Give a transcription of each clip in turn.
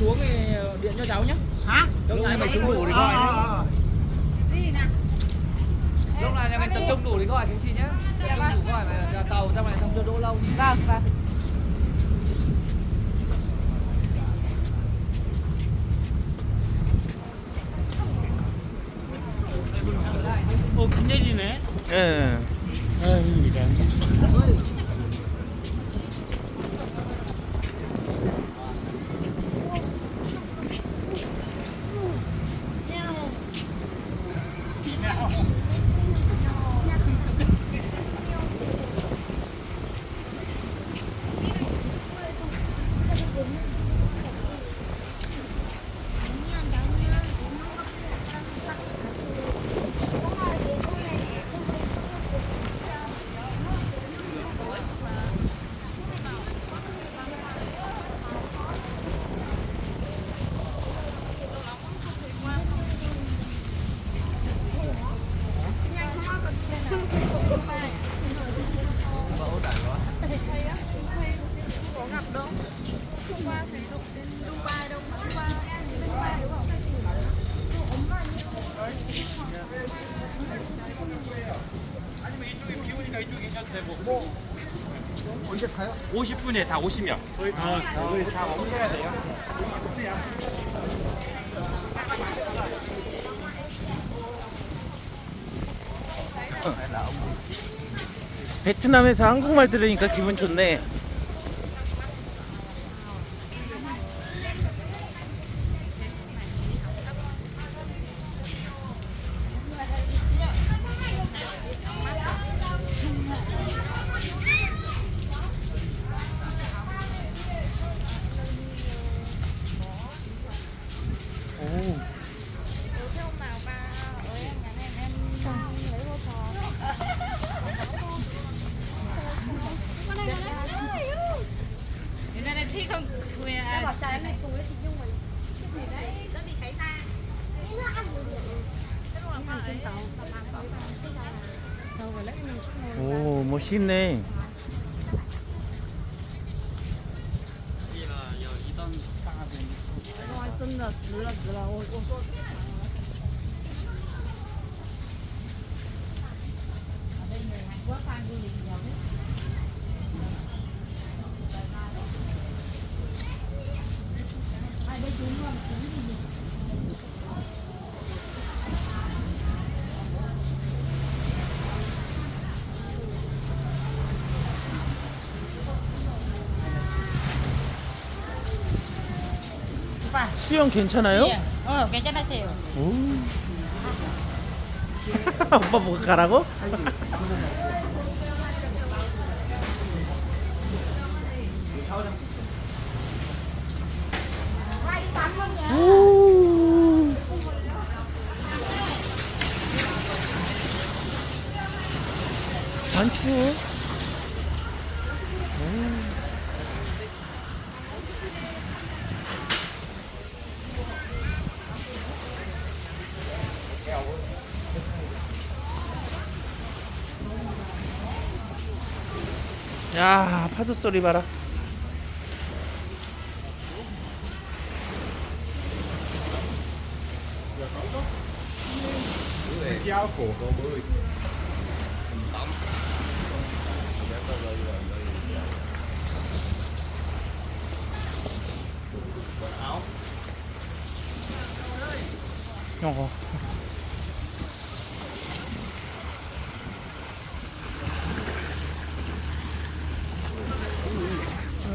xuống thì điện cho cháu nhé hả Cháu nhảy mày xuống đủ thì Ờ, gọi ờ, nhé ờ. đi nè lúc nào nhà mình tập trung đủ thì gọi chúng chị nhé tập trung đủ gọi mà tàu trong này không cho đỗ lâu vâng vâng 어 큰일이네 예. 아 Oh. 닙니다 이제 가요? 50분에 다 오시면 저희 다, 저희 다 오셔야 돼요 베트남에서 한국말 들으니까 기분 좋네. Thế nên là thích không quê à 오, 멋있네. 오빠 수영 괜찮아요? 예. 어 괜찮으세요 오. 오빠 뭐 가라고? 오. 안 추워? 야 파도 소리 봐라. 어.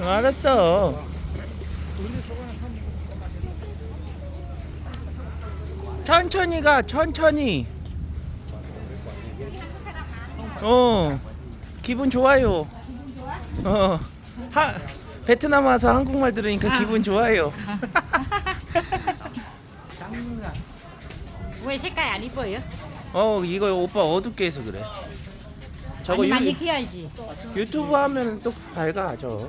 응, 알았어. 천천히 가, 천천히. 어, 기분 좋아요. 어, 하, 베트남 와서 한국말 들으니까 기분 좋아요. 왜 색깔 안 이뻐요? 어, 이거 오빠 어둡게 해서 그래. 저거 아니 유, 많이 키워야지 유튜브 하면 또 밝아, 저.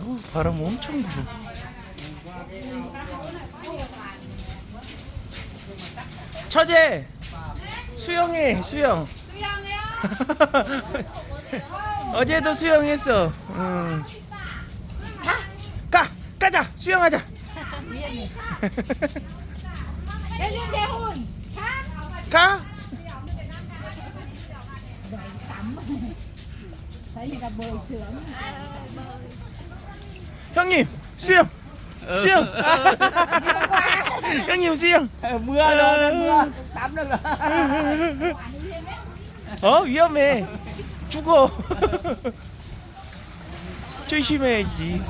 어, 바람 엄청 불어. 처제 수영해 수영. 수영해요 어제도 수영했어. 응. 가 가자 수영하자. 가. thấy người ta bồi sướng 형님 수영. 수영. 형님 수영. mưa rồi mưa tắm được rồi 어 위험해. 죽어. 조심해야지.